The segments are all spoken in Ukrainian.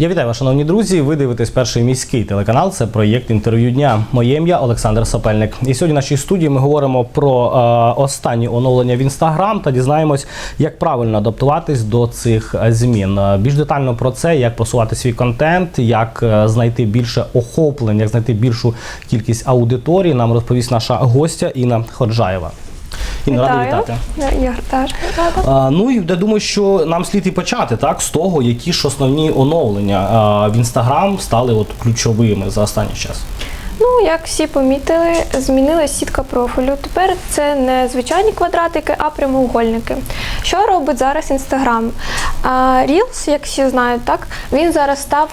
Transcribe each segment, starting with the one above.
Я вітаю шановні друзі. Ви дивитесь перший міський телеканал. Це проєкт інтерв'ю дня. Моє ім'я Олександр Сапельник. І сьогодні в нашій студії ми говоримо про е, останні оновлення в інстаграм та дізнаємось, як правильно адаптуватись до цих е, змін. Е, Більш детально про це, як просувати свій контент, як е, знайти більше охоплень, як знайти більшу кількість аудиторії. Нам розповість наша гостя Інна Ходжаєва. Інна, рада вітати. Я теж рада. А, ну і я думаю, що нам слід і почати так з того, які ж основні оновлення а, в інстаграм стали от ключовими за останній час. Ну, як всі помітили, змінилась сітка профілю. Тепер це не звичайні квадратики, а прямоугольники. Що робить зараз Інстаграм? Reels, як всі знають, так він зараз став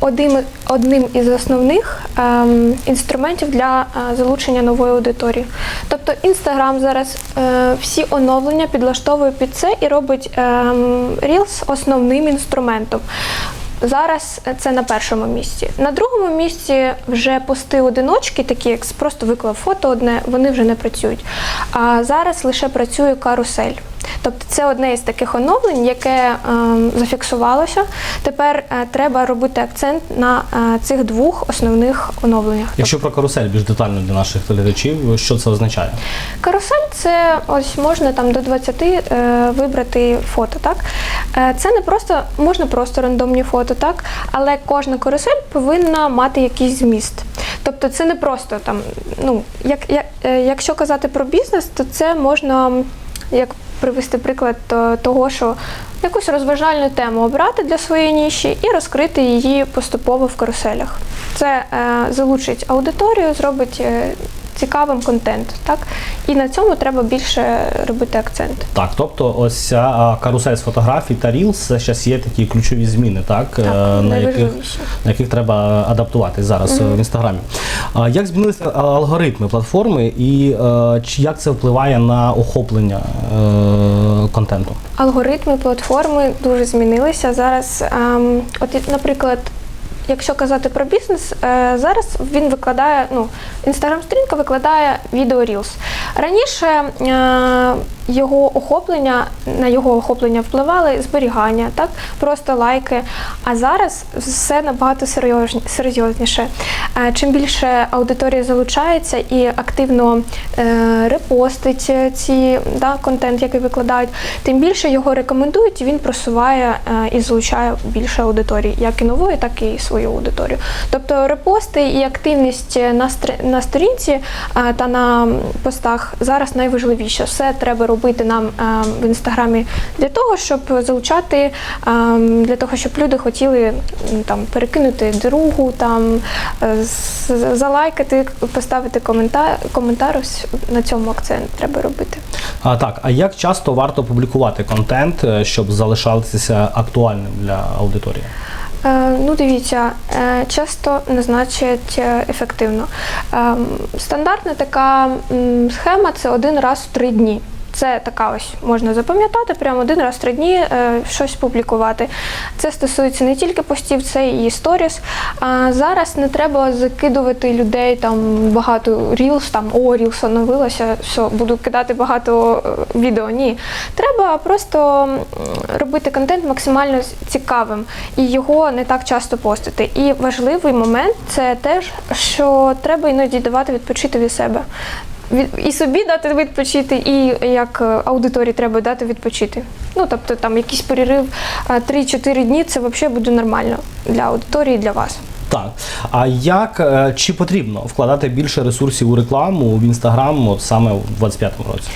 одним, одним із основних ем, інструментів для а, залучення нової аудиторії. Тобто Інстаграм зараз е, всі оновлення підлаштовує під це і робить ем, Reels основним інструментом. Зараз це на першому місці. На другому місці вже пости одиночки, такі як просто виклав фото одне, вони вже не працюють. А зараз лише працює карусель. Тобто це одне із таких оновлень, яке ем, зафіксувалося. Тепер е, треба робити акцент на е, цих двох основних оновленнях. Якщо про карусель більш детально для наших глядачів, що це означає? Карусель це ось можна там до 20 е, вибрати фото, так? Це не просто можна просто рандомні фото, так? Але кожна карусель повинна мати якийсь зміст. Тобто це не просто там, ну, як, як, якщо казати про бізнес, то це можна як привести приклад того, що якусь розважальну тему обрати для своєї ніші і розкрити її поступово в каруселях. Це е, залучить аудиторію, зробить е, цікавим контент, так? І на цьому треба більше робити акцент. Так, тобто, ось ця карусель з фотографій та Reels, це зараз є такі ключові зміни, так, Так, е, на, яких, на яких треба адаптуватись зараз е, в інстаграмі. А як змінилися алгоритми платформи і е, чи як це впливає на охоплення контенту? Алгоритми платформи дуже змінилися. Зараз, ем, от, наприклад, якщо казати про бізнес, е, зараз він викладає, ну, інстаграм-сторінка викладає відео Reels. Раніше е, його охоплення, на його охоплення впливали зберігання, так, просто лайки. А зараз все набагато серйозніше. Е, Чим більше аудиторія залучається і активно е, репостить ці да, контент, який викладають, тим більше його рекомендують, і він просуває і залучає більше аудиторії, як і нової, так і свою аудиторію. Тобто репости і активність на, сторінці та на постах зараз найважливіше. Все треба робити нам е, в інстаграмі для того, щоб залучати, е, для того, щоб люди хотіли там перекинути другу, там е, залайкати, поставити коментар, коментар. Ось на цьому акцент треба робити. А, так, а як часто варто публікувати контент, щоб залишатися актуальним для аудиторії? Е, Ну, дивіться, е, часто не значить е, ефективно. Ем, Стандартна така схема це один раз в три дні. Це така ось можна запам'ятати, прямо один раз три дні е, щось публікувати. Це стосується не тільки постів, це і сторіс. А зараз не треба закидувати людей там багато рілс, там о, рілс оновилося, все, буду кидати багато е, відео. Ні. Треба просто робити контент максимально цікавим і його не так часто постити. І важливий момент це теж, що треба іноді давати відпочити від себе. І собі дати відпочити, і як е, аудиторії треба дати відпочити. Ну тобто там якийсь перерив е, 3-4 дні, це взагалі буде нормально для аудиторії, для вас. Так. А як е, чи потрібно вкладати більше ресурсів у рекламу в інстаграм от саме в 25-му році?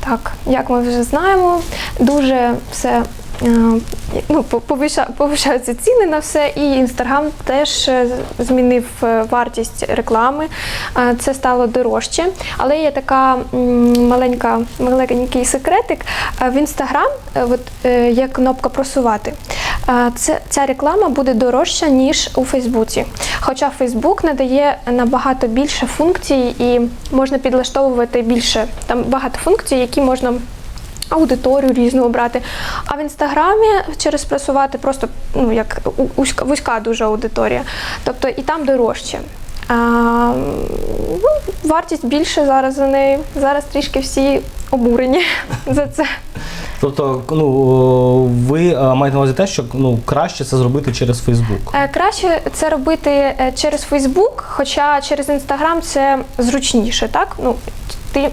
Так, як ми вже знаємо, дуже все. Е, Ну, по- повишаються ціни на все, і Інстаграм теж е, змінив е, вартість реклами. Це стало дорожче. Але є така маленька, маленький секретик. В Інстаграм є кнопка просувати. Ця реклама буде дорожча, ніж у Фейсбуці. Хоча Фейсбук надає набагато більше функцій і можна підлаштовувати більше там багато функцій, які можна аудиторію різну обрати. А в інстаграмі через просувати просто ну як вузька, вузька дуже аудиторія. Тобто і там дорожче. А, ну, вартість більше зараз за неї. Зараз трішки всі обурені за це. Тобто, ну ви е, маєте на увазі те, що ну краще це зробити через Фейсбук. Краще це робити е, через Фейсбук, хоча через Інстаграм це зручніше, так? Ну,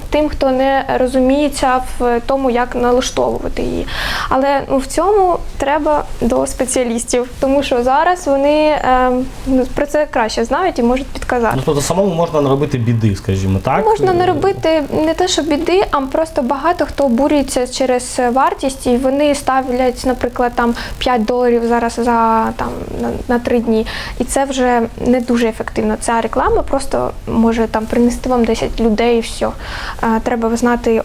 тим, хто не розуміється в тому, як налаштовувати її. Але ну, в цьому треба до спеціалістів, тому що зараз вони е, ну, про це краще знають і можуть підказати. Ну тобто самому можна наробити біди, скажімо так. Можна не робити не те, що біди, а просто багато хто обурюється через вартість, і вони ставлять, наприклад, там 5 доларів зараз за там на, 3 дні. І це вже не дуже ефективно. Ця реклама просто може там принести вам 10 людей і все. А, треба знати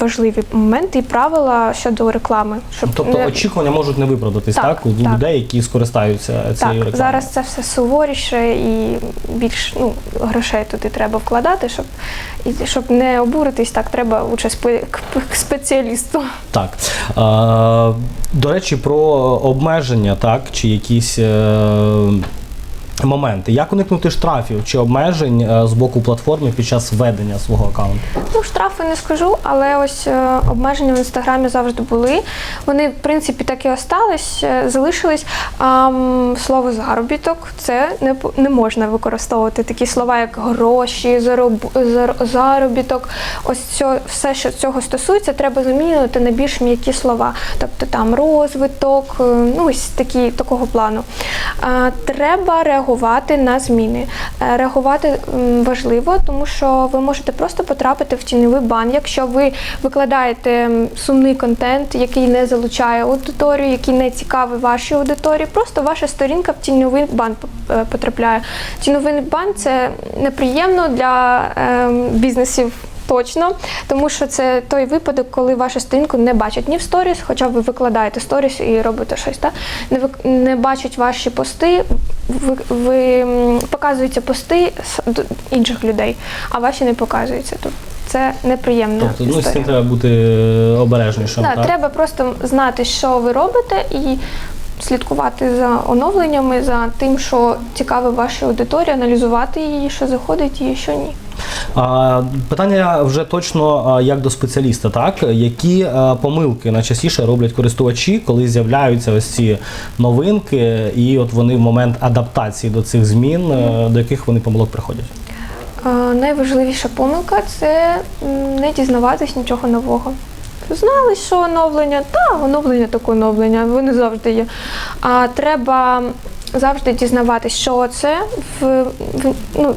важливі моменти і правила щодо реклами. Щоб Тобто не- очікування можуть не виправдатись, так, Так, у так. людей, які скористаються цією Так, рекламою. зараз це все суворіше і більш ну, грошей туди треба вкладати, щоб, і, щоб не обуритись, так треба спе- к спеціалісту. Так. Е, до речі, про обмеження, так, чи якісь. Моменти, як уникнути штрафів чи обмежень е, з боку платформи під час ведення свого аккаунту? Ну, штрафи не скажу, але ось е, обмеження в інстаграмі завжди були. Вони, в принципі, так і остались, е, залишились. А, слово заробіток це не, не можна використовувати такі слова, як гроші, зароб, зар- заробіток. Ось цьо, все, що цього стосується, треба замінювати на більш м'які слова. Тобто там розвиток, ну ось такі, такого плану. А, треба реагувати на зміни. Е, Реагувати важливо, тому що ви можете просто потрапити в тіньовий бан, якщо ви викладаєте сумний контент, який не залучає аудиторію, який не цікавий вашій аудиторії. Просто ваша сторінка в тіньовий бан е, потрапляє. Тіньовий бан це неприємно для ем, бізнесів. Точно, тому що це той випадок, коли вашу сторінку не бачать ні в сторіс, хоча ви викладаєте сторіс і робите щось, так? Не, вик- не бачать ваші пости, ви, ви показуються пости інших людей, а ваші не показуються. Тобто це неприємна Тобто, ну з цим треба бути е, обережнішим. Да, так? Треба просто знати, що ви робите, і слідкувати за оновленнями, за тим, що цікаве вашій аудиторії, аналізувати її, що заходить і що ні. Питання вже точно як до спеціаліста, так? Які помилки найчастіше роблять користувачі, коли з'являються ось ці новинки, і от вони в момент адаптації до цих змін, е, до яких вони помилок приходять? Найважливіша помилка це не дізнаватись нічого нового. Знали, що оновлення, та оновлення таке оновлення, вони завжди є. А треба завжди дізнаватися, що це, в, в, ну,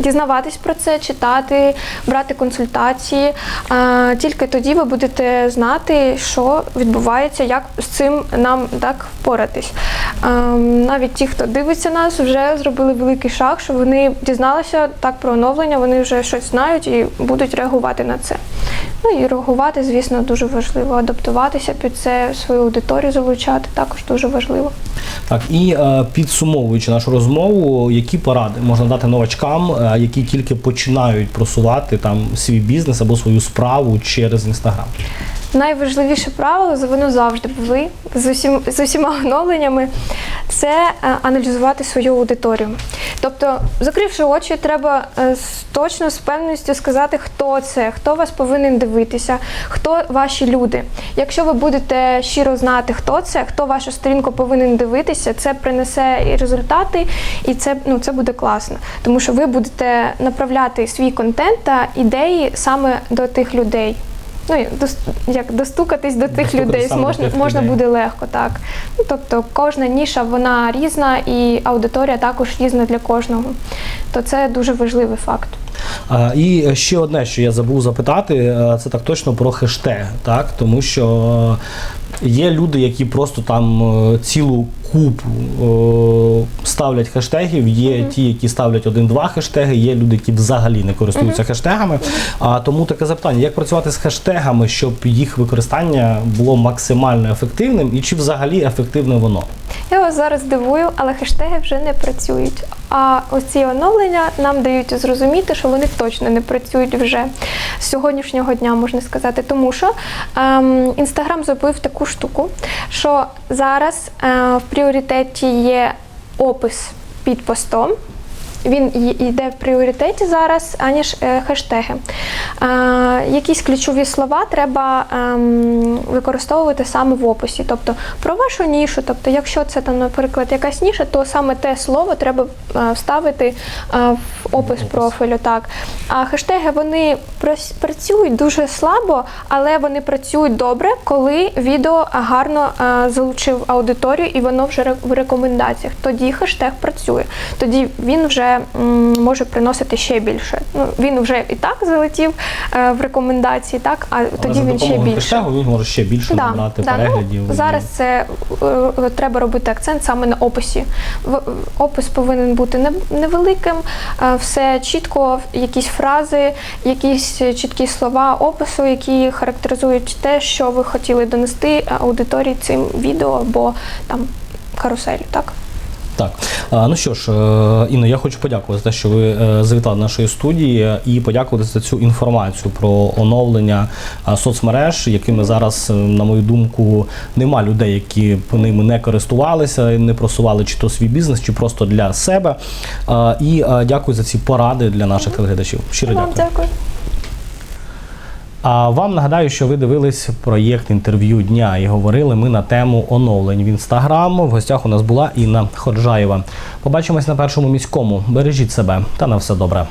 дізнаватись про це, читати, брати консультації. Тільки тоді ви будете знати, що відбувається, як з цим нам так впоратись. Навіть ті, хто дивиться нас, вже зробили великий шаг, що вони дізналися так про оновлення, вони вже щось знають і будуть реагувати на це. Ну і реагувати, звісно, дуже важливо. Адаптуватися під це, свою аудиторію залучати також дуже важливо. Так, і е, підсумовуючи нашу розмову, які поради можна дати новачкам, е, які тільки починають просувати там свій бізнес або свою справу через інстаграм? Найважливіше правило, воно завжди були з, усім, з усіма оновленнями, це е, аналізувати свою аудиторію. Тобто, закривши очі, треба е, точно з певністю сказати, хто це, хто вас повинен дивитися, хто ваші люди. Якщо ви будете щиро знати, хто це, хто вашу сторінку повинен дивитися, це принесе і результати, і це, ну, це буде класно. Тому що ви будете направляти свій контент та ідеї саме до тих людей. Ну, як достукатись до тих людей можна, можна буде легко, так. Ну, тобто кожна ніша вона різна і аудиторія також різна для кожного. То це дуже важливий факт. І ще одне, що я забув запитати, е, це так точно про хештег, так? Тому що е, є люди, які просто там е, цілу купу ставлять хештегів, є ті, які ставлять один-два хештеги, є люди, які взагалі не користуються хештегами. А тому таке запитання: як працювати з хештегами, щоб їх використання було максимально ефективним, і чи взагалі ефективне воно? Я вас зараз дивую, але хештеги вже не працюють. А оці оновлення нам дають зрозуміти, що вони точно не працюють вже з сьогоднішнього дня, можна сказати. Тому що ем, Інстаграм зробив таку штуку, що зараз е, в пріоритеті є опис під постом. Він йде в пріоритеті зараз, аніж е, хештеги. Якісь ключові слова треба ем, використовувати саме в описі. Тобто про вашу нішу. Тобто, якщо це там, наприклад, якась ніша, то саме те слово треба е, вставити е, в опис профілю. Так. А хештеги вони працюють дуже слабо, але вони працюють добре, коли відео гарно залучив аудиторію і воно вже в рекомендаціях. Тоді хештег працює. Тоді він вже може приносити ще більше. Ну він вже і так залетів е, в рекомендації, так а Але тоді він ще більше. хештегу він може ще більше набрати да, переглядів. Ну, зараз це е, е, треба робити акцент саме на описі. В- Опис повинен бути невеликим, е, все чітко, якісь фрази, якісь чіткі слова опису, які характеризують те, що ви хотіли донести аудиторії цим відео або там каруселю. Так. Так, ну що ж, е, Інно, я хочу подякувати за те, що ви е, завітали до нашої студії і подякувати за цю інформацію про оновлення соцмереж, якими зараз, е, на мою думку, нема людей, які б ними не користувалися, не просували чи то свій бізнес, чи просто для себе. І дякую за ці поради для наших телеглядачів. Щиро дякую. дякую. А вам нагадаю, що ви дивились проєкт інтерв'ю дня і говорили ми на тему оновлень в інстаграм. В гостях у нас була Інна Ходжаєва. Побачимось на першому міському. Бережіть себе та на все добре.